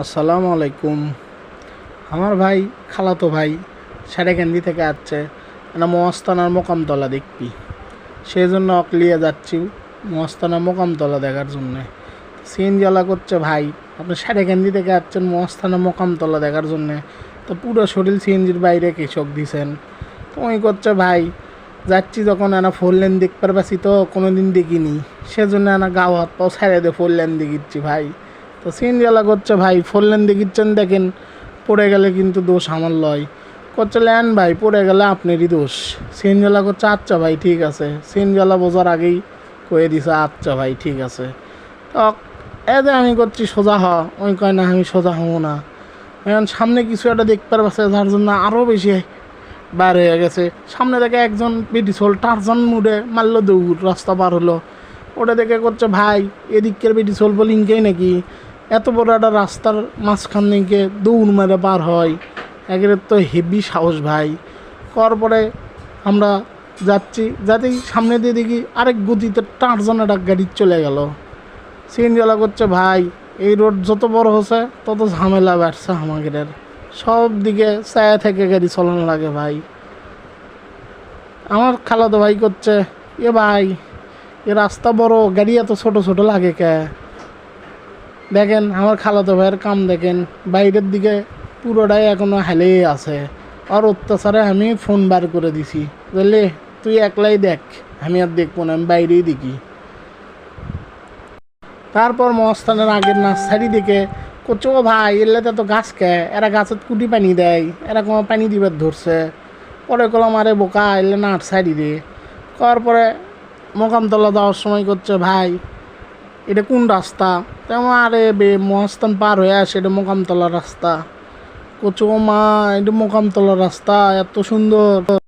আসসালামু আলাইকুম। আমার ভাই খালাতো ভাই সারেকান্দি থেকে আসছে একটা মস্তানার মোকামতলা দেখবি। সেই জন্য অকলিয়া যাচ্ছি মস্তানার মোকামতলা দেখার জন্যে। সিন জ্বালা করছে ভাই, আপনি সারেকান্দি থেকে আসছেন মস্তানা মোকামতলা দেখার জন্যে। তো পুরো শরীর সিএনজির বাইরে কৃষক দিছেন। তো ওই করছে ভাই, যাচ্ছি যখন এনা ফোর লেন দেখতে পারছি তো কোনো দিন দেখিনি। সেজন্য এনা গাও হাত পাও ছেড়ে দিয়ে ফোর লেন দেখিচ্ছি ভাই। তো সিন জ্বালা করছে, ভাই ফোর লেন দেখিচ্ছেন, দেখেন, পড়ে গেলে কিন্তু দোষ আমার লয়। করছে, লেন ভাই, পড়ে গেলে আপনারই দোষ। সিন জ্বালা করছে আচ্ছা ভাই, ঠিক আছে। সিন জ্বালা বোঝার আগেই কয়ে দিছে আচ্ছা ভাই, ঠিক আছে। তো এ যে আমি করছি, সোজা হ। ওই কয়, না, আমি সোজা হব না। এখন সামনে কিছু একটা দেখতে পারছে যার জন্য আরও বেশি বার হয়ে গেছে। সামনে থেকে একজন বেটিসোল টারজন মুড়ে মারলো দৌড়, রাস্তা পার হলো। ওটা দেখে করছে, ভাই, এদিকের বেটিসোল বলিংকেই নাকি? এত বড় একটা রাস্তার মাঝখান থেকে দৌড় মেরে পার হয়। একের তো হেভি সাহস ভাই। করার পরে আমরা যাচ্ছি, যাতেই সামনে দিয়ে দেখি আরেক গতিতে টারজন একটা গাড়ি চলে গেল। সিন জ্বালা করছে, ভাই, এই রোড যত বড় হচ্ছে, তত ঝামেলা বাড়ছে আমাদের। সব দিকে ছায়া থেকে গাড়ি চলানো লাগে ভাই। আমার খালাতো ভাই করছে, এ ভাই, এ রাস্তা বড়, গাড়ি এত ছোট ছোট লাগে কে? দেখেন, আমার খালাতো ভাইয়ের কাম দেখেন, বাইরের দিকে পুরোটাই এখনও হেলেই আছে। আর অত্যাচারে আমি ফোন বার করে দিছি। বুঝলি তুই একলাই দেখ, আমি আর দেখব না, আমি বাইরেই দেখি। তারপর মস্তানের আগের নার্সারি করছে ও ভাই এলাতে তো গাছ কে? এরা গাছের কুটি পানি দেয়, এরা কোনো পানি দিবার ধরছে। পরে কলাম, আরে বোকা, এলে নার্সারি রে করার পরে মোকামতলা যাওয়ার সময় করছে, ভাই এটা কোন রাস্তা? তেমন আরে বে, মহাস্থান পার হয়ে আসে, এটা মোকামতলা রাস্তা। কচু মা, এটা মোকামতলা রাস্তা, এত সুন্দর।